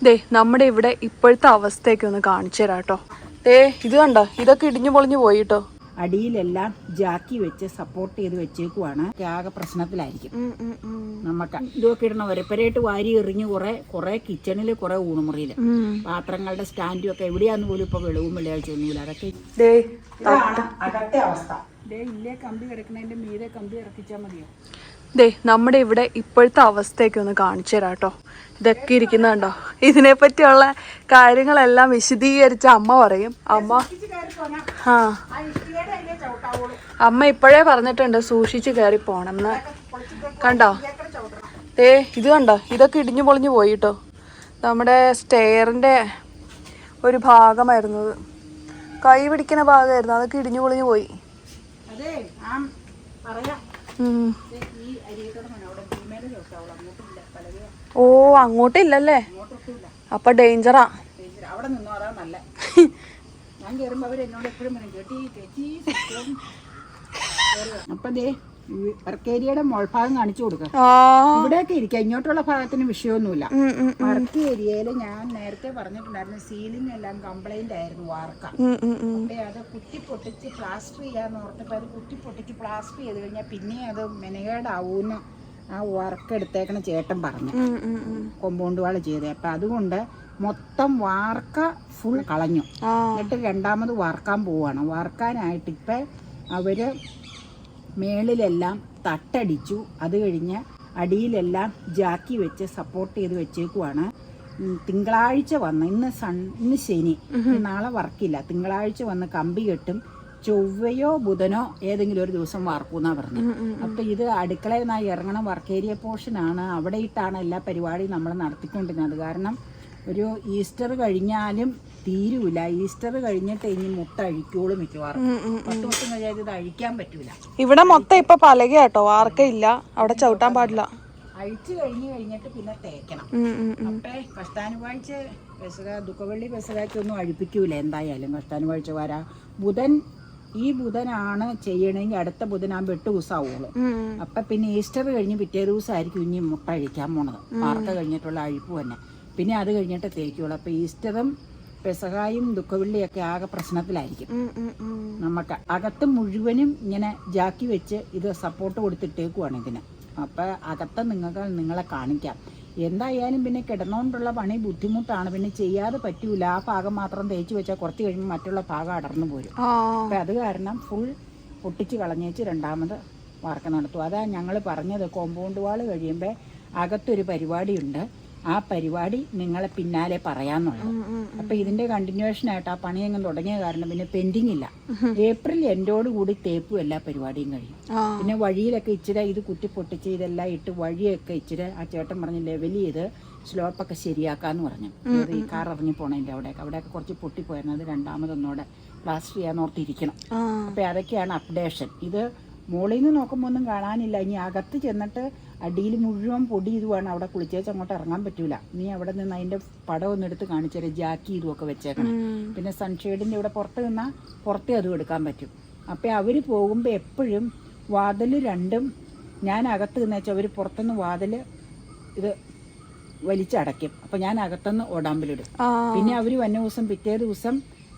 ദേ നമ്മുടെ ഇവിടെ ഇപ്പോഴത്തെ അവസ്ഥയൊക്കെ ഒന്ന് കാണിച്ചു തരാം കേട്ടോ ദേ ഇത് കണ്ടോ? ഇതൊക്കെ ഇടിഞ്ഞു പൊളിഞ്ഞു പോയി കേട്ടോ അടിയിലെല്ലാം ജാക്കി വെച്ച് സപ്പോർട്ട് ചെയ്ത് വെച്ചേക്കുവാണ്. ആകെ പ്രശ്നത്തിലായിരിക്കും. നമുക്ക് ഇതൊക്കെ ഇടണം ഒരപ്പരായിട്ട് വാരി എറിഞ്ഞ് കുറെ കുറെ കിച്ചണിൽ കുറെ ഊണുമുറിയിൽ പാത്രങ്ങളുടെ സ്റ്റാൻഡും ഒക്കെ എവിടെയാന്ന് പോലും ഇപ്പൊ വെളിവും വെള്ളിയാഴ്ച ഒന്നുമില്ല അതൊക്കെ ദേ ഇതാണ് അകത്തെ അവസ്ഥ. ദേ ഇല്ലേ കമ്പി കിടക്കുന്നതിന്റെ മീതെ കമ്പി ഇറക്കിച്ചാൽ മതിയോ? ദേ നമ്മുടെ ഇവിടെ ഇപ്പോഴത്തെ അവസ്ഥയൊക്കെ ഒന്ന് കാണിച്ചു തരാം കേട്ടോ ഇതൊക്കെ ഇരിക്കുന്നുണ്ടോ? ഇതിനെ പറ്റിയുള്ള കാര്യങ്ങളെല്ലാം വിശദീകരിച്ച അമ്മ പറയും. അമ്മ ആ അമ്മ ഇപ്പോഴേ പറഞ്ഞിട്ടുണ്ട് സൂക്ഷിച്ച് കയറി പോണം എന്ന് കണ്ടോ? ഏ ഇത് കണ്ടോ? ഇതൊക്കെ ഇടിഞ്ഞു പൊളിഞ്ഞു പോയി കേട്ടോ നമ്മുടെ സ്റ്റെയറിന്റെ ഒരു ഭാഗമായിരുന്നു കൈ പിടിക്കുന്ന ഭാഗമായിരുന്നു. അതൊക്കെ ഇടിഞ്ഞു പൊളിഞ്ഞു പോയി. ഉം. ഓ അങ്ങോട്ടില്ലല്ലേ? ഇല്ലല്ലേ അപ്പൊ ഡേഞ്ചറാ ിയുടെ അവിടെ നിന്നോ അതാ നല്ല. ഞാൻ കയറുമ്പോ അവർ എന്നോട് എപ്പോഴും പറയും ചേട്ടി ചേച്ചി സത്യം." അപ്പൊ ദേ വർക്കേരിയയുടെ മോൾഭാഗം കാണിച്ചു കൊടുക്കാം. ഇവിടെയൊക്കെ ഇരിക്കാം. ഇങ്ങോട്ടുള്ള ഭാഗത്തിന് വിഷയമൊന്നുമില്ല. ഉം, ഉം, വർക്ക് ഏരിയയിൽ ഞാൻ നേരത്തെ പറഞ്ഞിട്ടുണ്ടായിരുന്നു സീലിംഗ് എല്ലാം കംപ്ലൈന്റ് ആയിരുന്നു വാർക്ക. അപ്പൊ അത് കുത്തി പൊട്ടിച്ച് പ്ലാസ്റ്റർ ചെയ്യാന്ന് ഓർത്തപ്പോ അത് കുത്തി പൊട്ടിച്ച് പ്ലാസ്റ്റർ ചെയ്ത് കഴിഞ്ഞാൽ പിന്നെ അത് മെനകേടാവൂന്ന്. ആ വർക്ക് എടുത്തേക്കണ ചേട്ടൻ പറഞ്ഞു. കൊമ്പൗണ്ട് വാൾ ചെയ്തത് അപ്പം അതുകൊണ്ട് മൊത്തം വാർക്ക ഫുൾ കളഞ്ഞു. എന്നിട്ട് രണ്ടാമത് വാർക്കാൻ പോവാണ്. വാർക്കാനായിട്ട് ഇപ്പം അവർ മേളിലെല്ലാം തട്ടടിച്ചു. അത് കഴിഞ്ഞ് അടിയിലെല്ലാം ജാക്കി വെച്ച് സപ്പോർട്ട് ചെയ്ത് വെച്ചേക്കുവാണ്. തിങ്കളാഴ്ച വന്ന് ഇന്ന് സൺ ഇന്ന് ശനി. നാളെ വർക്കില്ല. തിങ്കളാഴ്ച വന്ന് കമ്പി കെട്ടും. ചൊവ്വയോ ബുധനോ ഏതെങ്കിലും ഒരു ദിവസം വറക്കൂന്നാ പറഞ്ഞു. അപ്പൊ ഇത് അടുക്കളയിൽ നിന്നായി ഇറങ്ങണം വർക്ക് ഏരിയ പോർഷനാണ് അവിടെ ഇട്ടാണ് എല്ലാ പരിപാടിയും നമ്മൾ നടത്തിക്കൊണ്ടിരുന്നത്. കാരണം ഒരു ഈസ്റ്റർ കഴിഞ്ഞാലും തീരൂല. ഈസ്റ്റർ കഴിഞ്ഞിട്ട് ഇനി മുട്ട അഴിക്കോളും മിക്കവാറും. പത്ത് വർഷം കഴിയാതെ ഇത് അഴിക്കാൻ പറ്റൂല. ഇവിടെ മൊത്തം ഇപ്പൊ പലക കേട്ടോ വാർക്കയില്ല അവിടെ ചവിട്ടാൻ പാടില്ല. അഴിച്ചു കഴിഞ്ഞു കഴിഞ്ഞിട്ട് പിന്നെ തേക്കണം. അപ്പേ കഷ്ടാനുവാഴ്ച പെസക ദുഃഖവെള്ളി പെസകാഴ്ചയൊന്നും അഴിപ്പിക്കൂല എന്തായാലും കഷ്ടാനുവാഴ്ച വരാ. ബുധൻ ഈ ബുധനാണ് ചെയ്യണമെങ്കിൽ അടുത്ത ബുധനാകുമ്പോൾ എട്ട് ദിവസമാവുള്ളൂ ഉം, ഉം. അപ്പൊ പിന്നെ ഈസ്റ്റർ കഴിഞ്ഞ് പിറ്റേ ദിവസമായിരിക്കും ഇനി മുട്ട അഴിക്കാൻ പോണത്. വാർത്ത കഴിഞ്ഞിട്ടുള്ള അഴിപ്പ് തന്നെ. പിന്നെ അത് കഴിഞ്ഞിട്ട് തേക്കുള്ളൂ. അപ്പൊ ഈസ്റ്ററും പെസകായും ദുഃഖവെള്ളിയൊക്കെ ആകെ പ്രശ്നത്തിലായിരിക്കും. നമുക്ക് അകത്ത് മുഴുവനും ഇങ്ങനെ ജാക്കി വെച്ച് ഇത് സപ്പോർട്ട് കൊടുത്തിട്ടേക്കുവാണ് ഇതിന്. അപ്പൊ അകത്ത് നിങ്ങൾക്ക് നിങ്ങളെ കാണിക്കാം. എന്തായാലും പിന്നെ കിടന്നുകൊണ്ടുള്ള പണി ബുദ്ധിമുട്ടാണ്. പിന്നെ ചെയ്യാതെ പറ്റൂല. ആ ഭാഗം മാത്രം തേച്ച് വെച്ചാൽ കുറച്ച് കഴിയുമ്പോൾ മറ്റുള്ള ഭാഗം അടർന്നു പോരും. അപ്പം അത് കാരണം ഫുൾ പൊട്ടിച്ച് കളഞ്ഞേച്ച് രണ്ടാമത് വാർക്ക നടത്തും. അതാ ഞങ്ങൾ പറഞ്ഞത് കോമ്പൗണ്ട് വാൾ കഴിയുമ്പോൾ അകത്തൊരു പരിപാടിയുണ്ട്. ആ പരിപാടി നിങ്ങളെ പിന്നാലെ പറയാന്നുള്ളത്. അപ്പൊ ഇതിന്റെ കണ്ടിന്യൂഷൻ ആയിട്ട് ആ പണി അങ്ങനെ തുടങ്ങിയ കാരണം പിന്നെ പെൻഡിങ് ഇല്ല. ഏപ്രിൽ എൻഡോട് കൂടി തേപ്പും എല്ലാ പരിപാടിയും കഴിയും. പിന്നെ വഴിയിലൊക്കെ ഇച്ചിരി ഇത് കുത്തി പൊട്ടിച്ച് ഇതെല്ലാം ഇട്ട് വഴിയൊക്കെ ഇച്ചിരി ആ ചേട്ടൻ പറഞ്ഞ് ലെവൽ ചെയ്ത് സ്ലോപ്പൊക്കെ ശരിയാക്കാന്ന് പറഞ്ഞു. ഈ കാർ ഇറങ്ങി പോണതിന്റെ അവിടെയൊക്കെ. അവിടെയൊക്കെ കുറച്ച് പൊട്ടിപ്പോയിരുന്നു. അത് രണ്ടാമതൊന്നോടെ പ്ലാസ്റ്റർ ചെയ്യാൻ ഓർത്തിരിക്കണം. അപ്പൊ അതൊക്കെയാണ് അപ്ഡേഷൻ ഇത് മുകളിൽ നിന്ന് നോക്കുമ്പോൾ ഒന്നും കാണാനില്ല. ഇനി അകത്ത് ചെന്നിട്ട് അടിയിൽ മുഴുവൻ പൊടി ഇതുമാണ് അവിടെ കുളിച്ചേച്ച് അങ്ങോട്ട് ഇറങ്ങാൻ പറ്റൂല. നീ അവിടെ നിന്ന് അതിന്റെ പടം ഒന്ന് എടുത്ത് കാണിച്ചേരെ ജാക്കി ഇതുമൊക്കെ വെച്ചേക്കണം. പിന്നെ സൺഷെയ്ഡിന്റെ ഇവിടെ പുറത്ത് നിന്നാൽ പുറത്തേ അതും എടുക്കാൻ പറ്റും. അപ്പൊ അവർ പോകുമ്പോൾ എപ്പോഴും വാതിൽ രണ്ടും ഞാൻ അകത്ത് നിന്ന് വെച്ചാൽ അവർ പുറത്തുനിന്ന് വാതിൽ ഇത് വലിച്ചടയ്ക്കും. അപ്പോൾ ഞാൻ അകത്തുനിന്ന് ഓടാമ്പലിടും പിന്നെ അവർ വന്ന ദിവസം പിറ്റേ ദിവസം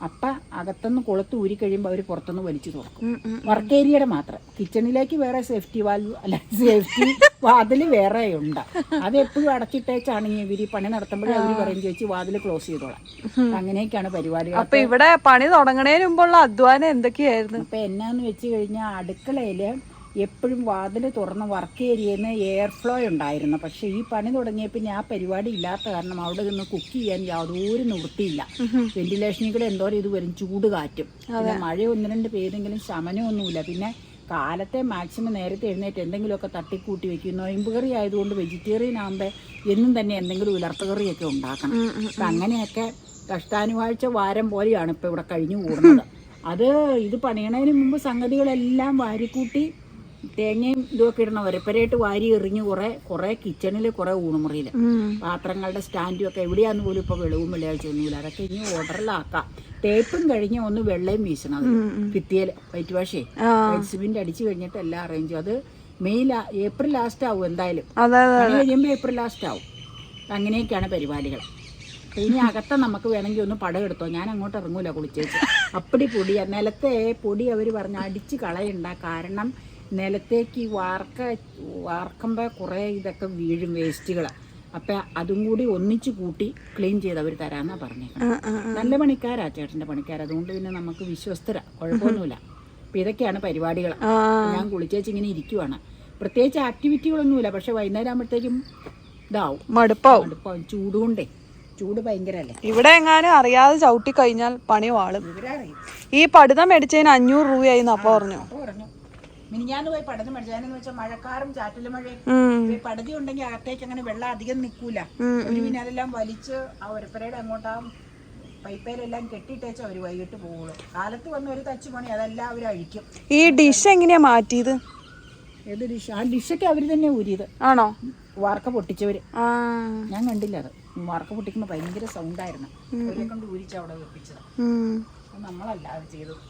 അപ്പ അകത്തുനിന്ന് കൊളുത്ത് ഊരി കഴിയുമ്പോൾ അവർ പുറത്തുനിന്ന് വലിച്ചു തുറക്കും. വർക്ക് ഏരിയയുടെ മാത്രം. കിച്ചണിലേക്ക് വേറെ സേഫ്റ്റി വാൽവ് അല്ല സേഫ്റ്റി വാതിൽ വേറെ ഉണ്ട്. അത് എപ്പോഴും അടച്ചിട്ടേച്ചാണ് ഇവർ ഇവർ ഈ പണി നടത്തുമ്പോഴേ അവർ പറയും ചേച്ചി വാതിൽ ക്ലോസ് ചെയ്തോളാം. അങ്ങനെയൊക്കെയാണ് പരിപാടികൾ അപ്പൊ ഇവിടെ പണി തുടങ്ങണേന് മുമ്പുള്ള അധ്വാനം എന്തൊക്കെയായിരുന്നു? അപ്പൊ എന്നാന്ന് വെച്ച് കഴിഞ്ഞാൽ അടുക്കളയിൽ എപ്പോഴും വാതിൽ തുറന്ന് വർക്ക് ഏരിയയിൽ നിന്ന് എയർ ഫ്ലോ ഉണ്ടായിരുന്നു. പക്ഷെ ഈ പണി തുടങ്ങിയപ്പോൾ ഞാൻ പരിപാടി ഇല്ലാത്ത കാരണം അവിടെ നിന്ന് കുക്ക് ചെയ്യാൻ യാതൊരു നിവൃത്തിയില്ല. വെന്റിലേഷനിൽ കൂടെ എന്തോരം ഇത് വരും ചൂട് കാറ്റും. പിന്നെ മഴ ഒന്ന് രണ്ട് പേരെങ്കിലും ശമനമൊന്നുമില്ല. പിന്നെ കാലത്തെ മാക്സിമം നേരത്തെ എഴുന്നേറ്റ് എന്തെങ്കിലുമൊക്കെ തട്ടിക്കൂട്ടി വെക്കും. നോയമ്പ് കറി ആയതുകൊണ്ട് വെജിറ്റേറിയൻ ആകുമ്പോൾ എന്നും തന്നെ എന്തെങ്കിലും ഉലർത്തുകറിയൊക്കെ ഉണ്ടാക്കണം. അപ്പം അങ്ങനെയൊക്കെ കഷ്ടാനുവാഴ്ച വാരം പോലെയാണ് ഇപ്പോൾ ഇവിടെ കഴിഞ്ഞു കൂടുന്നത് അത് ഇത് പണിയണതിന് മുമ്പ് സംഗതികളെല്ലാം വാരിക്കൂട്ടി തേങ്ങയും ഇതൊക്കെ ഇടണം ഒരപ്പരയായിട്ട് വാരി എറിഞ്ഞ് കുറെ കുറെ കിച്ചണിൽ കുറെ ഊണുമുറിയിൽ. പാത്രങ്ങളുടെ സ്റ്റാൻഡും ഒക്കെ എവിടെയാന്ന് പോലും ഇപ്പൊ വെളിവും വെള്ളിയാഴ്ച ഒന്നുമില്ല അതൊക്കെ ഇനി ഓർഡറിലാക്കാം. തേപ്പും കഴിഞ്ഞ് ഒന്ന് വെള്ളയും വീശണം അത്. ഭിത്തിയിൽ വൈറ്റ് വാഷേ വൈറ്റ് സിമെന്റ് അടിച്ചു കഴിഞ്ഞിട്ട് എല്ലാം അറേഞ്ച് അത് മെയ് ഏപ്രിൽ ലാസ്റ്റ് ആവും എന്തായാലും. കഴിയുമ്പോൾ ഏപ്രിൽ ലാസ്റ്റ് ആവും. അങ്ങനെയൊക്കെയാണ് പരിപാടികൾ ഇനി അകത്തെ നമുക്ക് വേണമെങ്കിൽ ഒന്ന് പടം എടുത്തോ. ഞാൻ അങ്ങോട്ട് ഇറങ്ങൂല കുളിച്ചേച്ച്. അപ്പടി പൊടിയാ നിലത്തെ പൊടി അവർ പറഞ്ഞ അടിച്ച് കളയണ്ട. കാരണം നിലത്തേക്ക് വാർക്ക വാർക്കുമ്പോൾ കുറേ ഇതൊക്കെ വീഴും വേസ്റ്റുകൾ അപ്പം അതും കൂടി ഒന്നിച്ച് കൂട്ടി ക്ലീൻ ചെയ്ത് അവർ തരാമെന്നാണ് പറഞ്ഞേക്കുന്നത് നല്ല പണിക്കാരാ ചേട്ടന്റെ പണിക്കാർ അതുകൊണ്ട് പിന്നെ നമുക്ക് വിശ്വസ്തരാ. കുഴപ്പമൊന്നുമില്ല. അപ്പം ഇതൊക്കെയാണ് പരിപാടികൾ ഞാൻ കുളിച്ചേച്ച് ഇങ്ങനെ ഇരിക്കുവാണ്. പ്രത്യേകിച്ച് ആക്ടിവിറ്റികളൊന്നുമില്ല. പക്ഷെ വൈകുന്നേരം ആകുമ്പോഴത്തേക്കും ഇതാവും. മടുപ്പാവും. മടുപ്പാവും. ചൂടുകൊണ്ടേ. ചൂട് ഭയങ്കരല്ലേ? ഇവിടെ എങ്ങാനും അറിയാതെ ചവിട്ടി കഴിഞ്ഞാൽ പണി വാളും. ഈ പടുതം മേടിച്ചതിന് അഞ്ഞൂറ് രൂപയായി അപ്പ പറഞ്ഞു. പറഞ്ഞു. മിനിഞ്ഞാന്ന് പോയി പടന്ന് മേടിച്ചാന്ന് വെച്ചാൽ മഴക്കാറും ചാറ്റലും മഴയും പടതി ഉണ്ടെങ്കിൽ അകത്തേക്ക് അങ്ങനെ വെള്ളം അധികം നിൽക്കൂല ഒരു പിന്നെ അതെല്ലാം വലിച്ച് ആ ഒരപ്പരയുടെ അങ്ങോട്ടാ പൈപ്പയിലെല്ലാം കെട്ടിട്ടേച്ച് അവർ വൈകിട്ട് പോകുള്ളൂ കാലത്ത് വന്ന ഒരു തച്ച് പണി അതെല്ലാം അവർ അഴിക്കും. ഈ ഡിഷ് എങ്ങനെയാ മാറ്റിയത്? ഏത് ഡിഷ്? ആ ഡിഷൊക്കെ അവർ തന്നെ ഊരിയത്. ആണോ? വാർക്ക പൊട്ടിച്ചവര്. ഞാൻ കണ്ടില്ല അത്. വാർക്ക പൊട്ടിക്കുമ്പോൾ ഭയങ്കര സൗണ്ടായിരുന്നു. അവരെ കൊണ്ട് ഊരിച്ച് അവിടെ വെപ്പിച്ചത്. നമ്മളല്ല അത് ചെയ്തത്.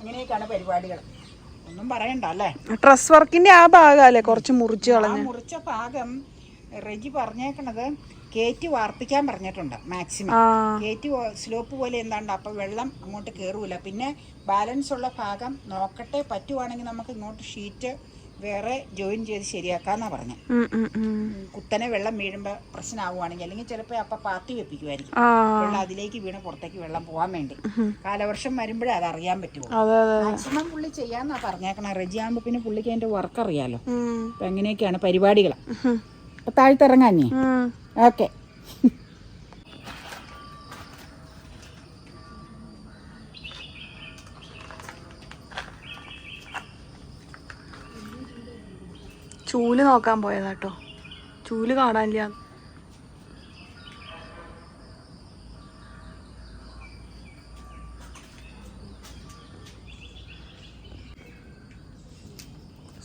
അങ്ങനെയൊക്കെയാണ് പരിപാടികൾ ഒന്നും പറയണ്ട അല്ലേ? ഡ്രസ് വർക്കിന്റെ ആ ഭാഗമല്ലേ? കുറച്ച് മുറിച്ച് കളഞ്ഞ്. മുറിച്ച ഭാഗം റെജി പറഞ്ഞേക്കണത് കയറ്റി വാർപ്പിക്കാൻ പറഞ്ഞിട്ടുണ്ട് മാക്സിമം കേറ്റി കയറ്റി സ്ലോപ്പ് പോലെ എന്താണ്ട്? അപ്പൊ വെള്ളം അങ്ങോട്ട് കയറൂല പിന്നെ ബാലൻസ് ഉള്ള ഭാഗം നോക്കട്ടെ പറ്റുവാണെങ്കിൽ നമുക്ക് ഇങ്ങോട്ട് ഷീറ്റ് വേറെ ജോയിൻ ചെയ്ത് ശരിയാക്കാന്നാ പറഞ്ഞത്. കുത്തനെ വെള്ളം വീഴുമ്പോ പ്രശ്നമാവുകയാണെങ്കിൽ അല്ലെങ്കിൽ ചിലപ്പോ അപ്പൊ പാത്തി വെപ്പിക്കുമായിരിക്കും വെള്ളം അതിലേക്ക് വീണ് പുറത്തേക്ക് വെള്ളം പോവാൻ വേണ്ടി. കാലവർഷം വരുമ്പോഴേ അത് അറിയാൻ പറ്റുമോ മാക്സിമം പുള്ളി ചെയ്യാന്നാ പറഞ്ഞേക്കണ. റെജി ആകുമ്പോ പിന്നെ പുള്ളിക്ക് അതിന്റെ വർക്ക് അറിയാലോ. അപ്പൊ എങ്ങനെയൊക്കെയാണ് പരിപാടികൾ നീ ഓക്കെ. ചൂൽ നോക്കാൻ പോയതാട്ടോ. ചൂൽ കാണാനില്ല.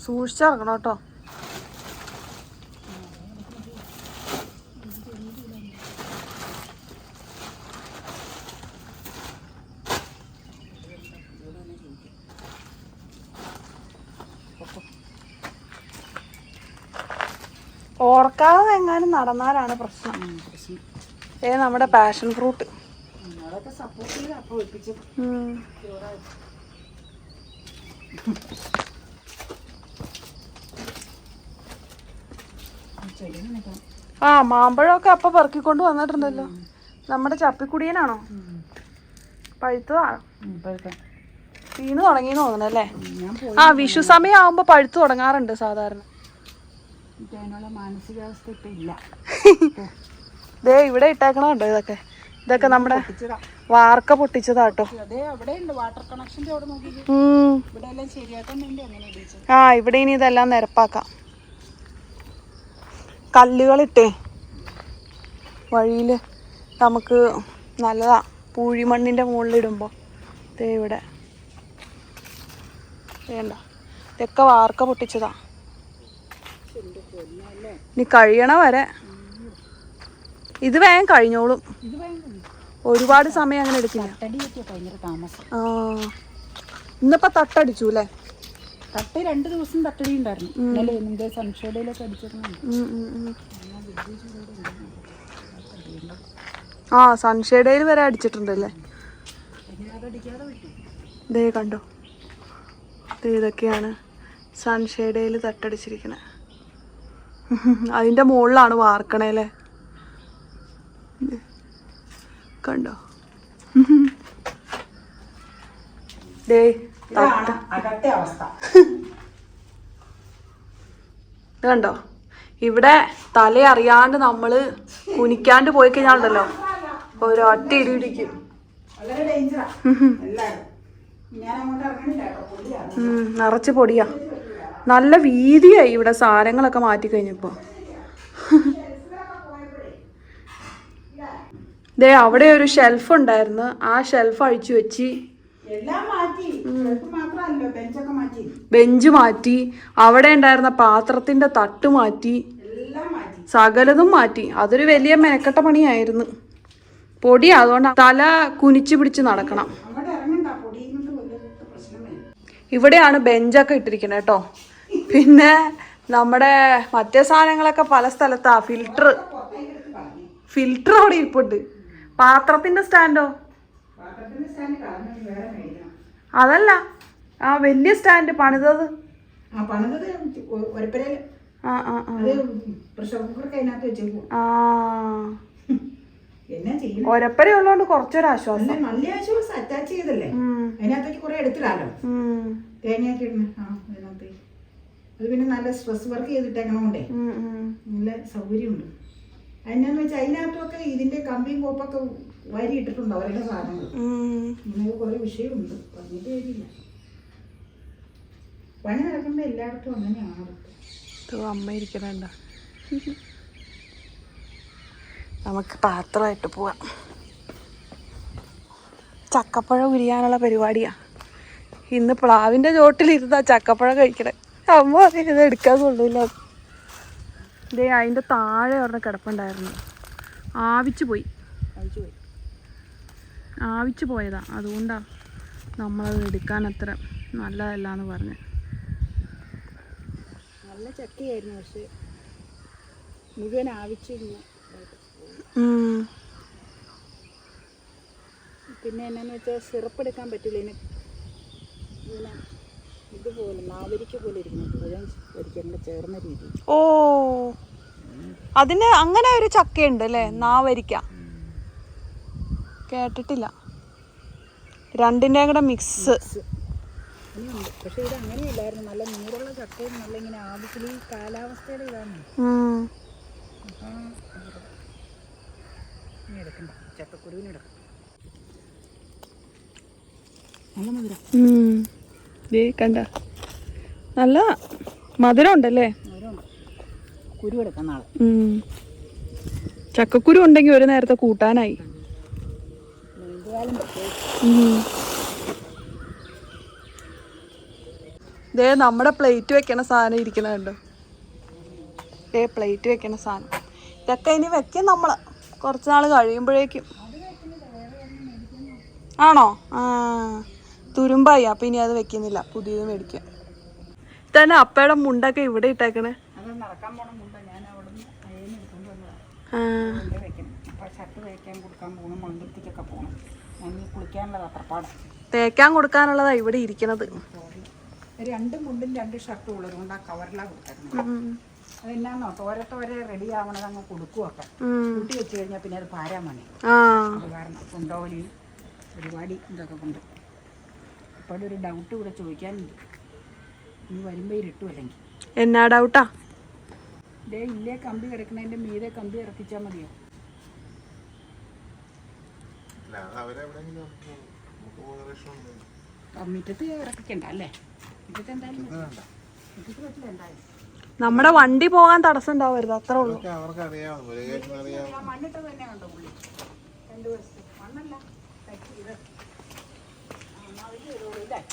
സൂക്ഷിച്ചിറങ്ങണം കേട്ടോ ഓർക്കാതെ എങ്ങാനും നടന്നാലാണ് പ്രശ്നം. ഏ നമ്മുടെ പാഷൻ ഫ്രൂട്ട്. ആ മാമ്പഴമൊക്കെ അപ്പൊ പെറുക്കിക്കൊണ്ട് വന്നിട്ടുണ്ടല്ലോ. നമ്മുടെ ചപ്പിക്കുടിയനാണോ? പഴുത്തതാണോ. വീണ് തുടങ്ങിന്ന് തോന്നണല്ലേ ആ വിഷു സമയം ആവുമ്പോ പഴുത്തു തുടങ്ങാറുണ്ട് സാധാരണ. എനിക്ക് അതിനുള്ള മാനസികാവസ്ഥ ഇപ്പം ഇല്ല. ദേ ഇവിടെ ഇട്ടേക്കണുണ്ടോ ഇതൊക്കെ? ഇതൊക്കെ നമ്മുടെ വാർക്ക പൊട്ടിച്ചതാട്ടോ. ആ ഇവിടെ ഇനി ഇതെല്ലാം നിരപ്പാക്കാം. കല്ലുകളിട്ടേ. വഴിയിൽ നമുക്ക് നല്ലതാ പൂഴിമണ്ണിന്റെ മുകളിലിടുമ്പോൾ ദേ ഇവിടെ. വേണ്ട. ഇതൊക്കെ വാർക്ക പൊട്ടിച്ചതാ. ഇനി കഴിയണ വരെ. ഇത് വേഗം കഴിഞ്ഞോളും. ഒരുപാട് സമയം അങ്ങനെ എടുക്കില്ല. ആ. ഇന്നിപ്പോ തട്ടടിച്ചു അല്ലേ? തട്ട് രണ്ട് ദിവസം തട്ടടി ഉണ്ടായിരുന്നു. ഇന്നലെ നിന്റെ സൺഷേഡിലൊക്കെ അടിച്ചിരുന്നു ഉം, ഉം, ഉം. ആ സൺഷെയ്ഡയിൽ വരെ അടിച്ചിട്ടുണ്ടല്ലേ ദേ കണ്ടോ? ഇതൊക്കെയാണ് സൺഷെയ്ഡയിൽ തട്ടടിച്ചിരിക്കണേ. അതിന്റെ മുകളിലാണ് വാർക്കണേലെ. കണ്ടോ? ദേ കണ്ടോ? ഇവിടെ തല അറിയാണ്ട് നമ്മൾ കുനിക്കാണ്ട് പോയി കഴിഞ്ഞാണ്ടല്ലോ ഒരൊറ്റ ഇടി ഇടിക്കും വളരെ ഡേഞ്ചറാ എല്ലാവരും ഞാൻ അങ്ങോട്ട് ഇറങ്ങണില്ല കേട്ടോ. പുള്ളിയാണ് നിറച്ച് പൊടിയാ. നല്ല വീതിയായി ഇവിടെ സാധനങ്ങളൊക്കെ മാറ്റി കഴിഞ്ഞപ്പോ. ദേ അവിടെ ഒരു ഷെൽഫ് ഉണ്ടായിരുന്നു. ആ ഷെൽഫ് അഴിച്ചു വെച്ച് ബെഞ്ച് മാറ്റി. അവിടെ ഉണ്ടായിരുന്ന പാത്രത്തിന്റെ തട്ട് മാറ്റി. സകലതും മാറ്റി. അതൊരു വലിയ മെനക്കെട്ട പണിയായിരുന്നു. പൊടി അതുകൊണ്ട് തല കുനിച്ചു പിടിച്ച് നടക്കണം. ഇവിടെയാണ് ബെഞ്ചൊക്കെ ഇട്ടിരിക്കുന്നത് കേട്ടോ പിന്നെ നമ്മുടെ മറ്റേ സാധനങ്ങളൊക്കെ പല സ്ഥലത്താ. ഫിൽട്ടർ ഫിൽട്ടർ അവിടെ ഇരിപ്പുണ്ട്. പാത്രത്തിന്റെ സ്റ്റാൻഡോ? അതല്ല. ആ വലിയ സ്റ്റാൻഡ് പണിതത്. ഒരപ്പര ഉള്ളതുകൊണ്ട് കുറച്ചൊരു ആശ്വാസം. നല്ല ആശ്വാസം അറ്റാച്ച് ചെയ്തല്ലേ? അതിനകത്തേക്ക് കുറെ എടുത്തിടാലോ? തേങ്ങയൊക്കെ ഇടുന്ന അത് പിന്നെ നല്ല സ്ട്രെസ് വർക്ക് ചെയ്തിട്ടേക്കണോണ്ടേ. നല്ല സൗകര്യമുണ്ട്. അതിനാന്ന് വെച്ചാൽ അതിനകത്തൊക്കെ ഇതിന്റെ കമ്പിയും കോപ്പൊക്കെ വരി ഇട്ടിട്ടുണ്ട് അവരുടെ സാധനങ്ങൾ. ഇങ്ങനെ കുറെ വിഷയമുണ്ട്. പറഞ്ഞിട്ട് കാര്യമില്ല. പണി നടക്കുമ്പോൾ എല്ലായിടത്തും അങ്ങനെയാണ് അമ്മ നമുക്ക് പാത്രമായിട്ട് പോവാം. ചക്കപ്പഴം ഉരിയാനുള്ള പരിപാടിയാണ് ഇന്ന് പ്ലാവിന്റെ ചോട്ടിലിരുന്നാ ചക്കപ്പഴം കഴിക്കണേ. അമ്മ ഇത് എടുക്കാൻ കൊള്ളൂല. ഇതേ അതിന്റെ താഴെ ഒരെണ്ണം കിടപ്പുണ്ടായിരുന്നു. ആവിച്ചു പോയി. ആവിച്ചു പോയതാ. അതുകൊണ്ടാ നമ്മളത് എടുക്കാൻ അത്ര നല്ലതല്ല എന്ന് പറഞ്ഞ്. നല്ല ചക്കയായിരുന്നു പക്ഷെ മുഴുവൻ ആവിച്ചിരുന്നു. പിന്നെ എന്നാന്ന് വെച്ചാൽ സിറപ്പ് എടുക്കാൻ പറ്റില്ല. ഇതിന് ഇതുപോലെ നാവരിക്ക പോലെ ഇരിക്കുന്നത് മുഴുവൻ ഒരിക്കലും ചേർന്ന രീതി ഓ അതിന് അങ്ങനെ ഒരു ചക്കയുണ്ട് അല്ലേ? നാവരിക്ക. കേട്ടിട്ടില്ല. രണ്ടിന്റെയും കൂടെ മിക്സ് പക്ഷേ ഇത് അങ്ങനെയല്ലായിരുന്നു. നല്ല നീരുള്ള ചക്കയും നല്ല ഇങ്ങനെ ആവശ്യത്തിൽ ഈ കാലാവസ്ഥയുടെ ഇതാണ്. എടുക്കണ്ട. ചക്കക്കുരുവിന് നല്ല മധുരം. ദേ കണ്ട. നല്ല മധുരം ഉണ്ടല്ലേ ചക്കക്കുരു ഉണ്ടെങ്കിൽ ഒരു നേരത്തെ കൂട്ടാനായി. ദേ നമ്മുടെ പ്ലേറ്റ് വെക്കണ സാധനം ഇരിക്കണ കണ്ടോ? ദേ പ്ലേറ്റ് വെക്കണ സാധനം. ഇതൊക്കെ ഇനി വെക്കും നമ്മൾ കുറച്ച് നാൾ കഴിയുമ്പോഴേക്കും. ആണോ? ആ. തുരുമ്പായി. അപ്പൊ ഇനി അത് വെക്കുന്നില്ല. പുതിയത് മേടിക്കാം തന്നെ അപ്പയുടെ മുണ്ടൊക്കെ ഇവിടെ ഇട്ടേക്കണേ. തേക്കാൻ കൊടുക്കാനുള്ളതാ ഇവിടെ ഇരിക്കണത്. രണ്ട് മുണ്ടും രണ്ട് ഷർട്ടും ഉള്ളതുകൊണ്ട് ആ കവറിലാണ് കൊടുത്തേക്കുന്നത് ഉം. അതെന്നാന്നോ തോരെ തോരെ റെഡി ആവണത് അങ്ങ് കൊടുക്കുവൊക്കെ. കൂട്ടി വെച്ച് കഴിഞ്ഞാൽ പിന്നെ അത് പാരാൻ മണി. ആ. അത് കാരണം കൊണ്ടോലിയും ഒരുപാട് ഇതൊക്കെ കൊണ്ട്. അപ്പോൾ ഒരു ഡൗട്ട് ഇവിടെ ചോദിക്കാനുണ്ട്. ഇനി വരുമ്പോൾ ഇരുട്ടു അല്ലെങ്കിൽ. എന്നാ ഡൗട്ടാ ദേ ഇല്ലേ കമ്പി കിടക്കണതിന്റെ മീതെ കമ്പി ഇറക്കിച്ചാൽ മതിയോ? ആ, മുറ്റത്ത് ഇറക്കിക്കണ്ട അല്ലേ? മുറ്റത്ത് എന്തായാലും മുറ്റത്ത് പറ്റില്ല എന്തായാലും. നമ്മുടെ വണ്ടി പോകാൻ തടസ്സം ഉണ്ടാവരുത് അത്ര ഉള്ളൂ. മണ്ണിട്ട് തന്നെ കണ്ടോ പുള്ളി? രണ്ട് വശത്ത്. മണ്ണല്ല.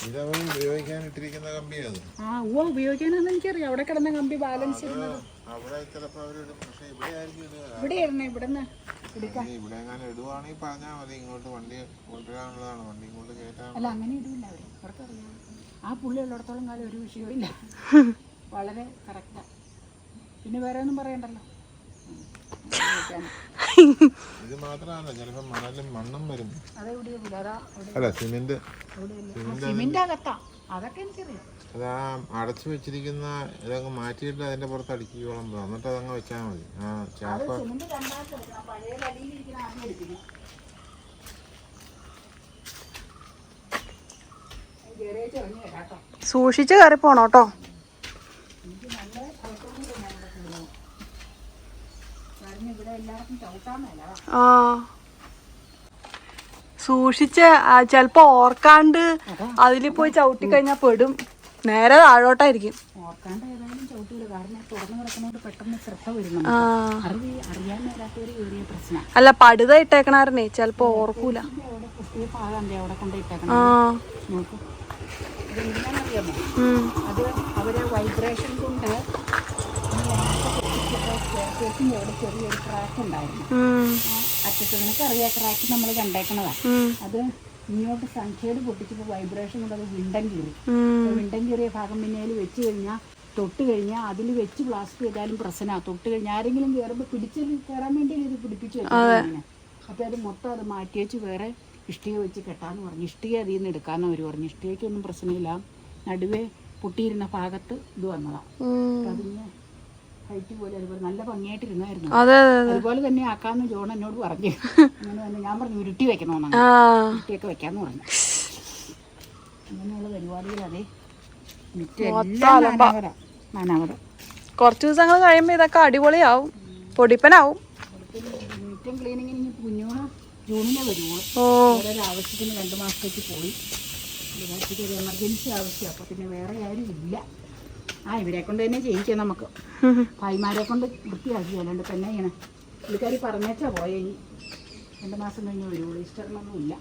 ഇത് ഉപയോഗിക്കാൻ ഇട്ടിരിക്കുന്ന കമ്പിയാണ് ആ ഉപയോഗിക്കാനെന്ന് എനിക്കറിയാം. അവിടെ കിടന്ന കമ്പി ബാലൻസ് ചെയ്യുന്നത് അവിടെ ചിലപ്പോൾ അവരിടും പക്ഷേ ഇവിടെ ആയിരിക്കും ഇവിടുന്ന് എടുക്കാം. ഇനി ഇവിടെ എങ്ങനെ ഇടുവാണെങ്കിൽ പറഞ്ഞാൽ മതി. ഇങ്ങോട്ട് വണ്ടി കൊണ്ടുവരാനുള്ളതാണ്. വണ്ടി കയറ്റാൻ അല്ല അങ്ങനെ ഇടില്ല അവർ. അവർക്കറിയാം. ആ പുള്ളി ഉള്ളിടത്തോളം കാലം ഒരു വിഷയവും ഇല്ല. വളരെ കറക്റ്റാ പിന്നെ വേറെ ഒന്നും പറയണ്ടല്ലോ. ഇത് മാത്രമല്ല ചിലപ്പോൾ മണലും മണ്ണും വരും അല്ല സിമെന്റ്. സിമെന്റ് അതൊക്കെ എനിക്കറിയാം അത് ആ അടച്ചു വെച്ചിരിക്കുന്ന ഇതങ്ങ് മാറ്റിയിട്ട് അതിന്റെ പുറത്ത് അടിക്കോളം പോകും എന്നിട്ട് അതങ്ങ് വെച്ചാൽ മതി. ആ ചാപ്പ സൂക്ഷിച്ച് കയറി എടുക്കണം പഴയ കടിയിലിരിക്കുന്ന ആദ്യം എടുക്കുന്നു ഗാരേജ് ഇറങ്ങി വരാം കേട്ടോ സൂക്ഷിച്ച് കയറി പോണോ കേട്ടോ കാരണം ഇവിടെ എല്ലാവർക്കും ചവിട്ടാൻ മേല ആ. സൂക്ഷിച്ച് ചെലപ്പോ ഓർക്കാണ്ട് അതിൽ പോയി ചവിട്ടി കഴിഞ്ഞാൽ പെടും. നേരെ താഴോട്ടായിരിക്കും. ഓർക്കാണ്ട് ഏതായാലും ചവിട്ടൂല. കാരണം തുറന്നു പെട്ടെന്ന് ശ്രദ്ധ വരും ആ. അറിവ് അറിയാൻ മേലാത്തവർ ഏറിയ പ്രശ്നം. അല്ല പടുത ഇട്ടേക്കണാരനെ ചെലപ്പോ ഓർക്കൂല. അവിടെ അവിടെ ആ. നോക്കൂ. ഉം. അത് അവരെ വൈബ്രേഷൻ കൊണ്ട് സ്റ്റേഷന്റെ അവിടെ ചെറിയൊരു ട്രാക്ക് ഉണ്ടായിരുന്നു. അറ്റത്ത് നിനക്ക് അറിയാം ട്രാക്ക് നമ്മൾ കണ്ടേക്കണതാണ് അത് ഇങ്ങോട്ട് സംഖ്യയുടെ പൊട്ടിച്ചപ്പോൾ വൈബ്രേഷൻ കൊണ്ട് അത് വിണ്ടം കീറി. വിണ്ടം കീറിയ ഭാഗം പിന്നേൽ വെച്ച് കഴിഞ്ഞാൽ തൊട്ട് കഴിഞ്ഞാൽ അതിൽ വെച്ച് പ്ലാസ്റ്റർ ചെയ്താലും പ്രശ്നമാണ് തൊട്ട് കഴിഞ്ഞാൽ ആരെങ്കിലും കയറുമ്പോൾ പിടിച്ച് കയറാൻ വേണ്ടി ഇത് പിടിപ്പിച്ചു വെക്കണം അപ്പോൾ അത് മൊത്തം അത് മാറ്റി വെച്ച് വേറെ ഇഷ്ടിക വെച്ച് കെട്ടാന്ന് പറഞ്ഞു. ഇഷ്ടിക അതിൽ നിന്ന് എടുക്കാമെന്ന് അവർ പറഞ്ഞു. ഇഷ്ടികയ്ക്കൊന്നും പ്രശ്നമില്ല. നടുവേ പൊട്ടിയിരുന്ന ഭാഗത്ത് ഇത് വന്നതാണ് അപ്പം അതിന് ഹൈറ്റ് പോലെ അതുപോലെ നല്ല ഭംഗിയായിട്ടിരുന്നായിരുന്നു അതെ അതെ അതെ. അതുപോലെ തന്നെ ആക്കാന്ന് ജോൺ എന്നോട് പറഞ്ഞു. അങ്ങനെ തന്നെ ഞാൻ പറഞ്ഞു ഉരുട്ടി വെക്കണമെന്നാണ് ഉരുട്ടിയൊക്കെ വെക്കാന്ന് പറഞ്ഞു. അങ്ങനെയുള്ള പരിപാടികളതേ മൊത്തം അലമ്പാ. നാനാവത കുറച്ച് ദിവസങ്ങൾ കഴിയുമ്പോൾ ഇതൊക്കെ അടിപൊളിയാവും. പൊടിപ്പനാവും. മിറ്റം ക്ലീനിങ്ങിന് ഇനി കുഞ്ഞോൾ ജൂണിനെ വരുവോളൂ ഓ. ഓരോരോ ആവശ്യത്തിന് രണ്ട് മാസത്തേക്ക് പോയി. എമർജൻസി ആവശ്യം. അപ്പൊ പിന്നെ വേറെ ആരും ഇല്ല. ആ ഇവരെ കൊണ്ട് തന്നെ ചെയ്യിക്കാം നമുക്ക്. ഭായിമാരെ കൊണ്ട് വൃത്തിയാക്കി അല്ലാണ്ട് ഇങ്ങനെ പുള്ളിക്കാരി പറഞ്ഞേച്ചാ പോയേ രണ്ട് മാസം കഴിഞ്ഞ് വരുള്ളൂ ഇഷ്ടമൊന്നും ഇല്ല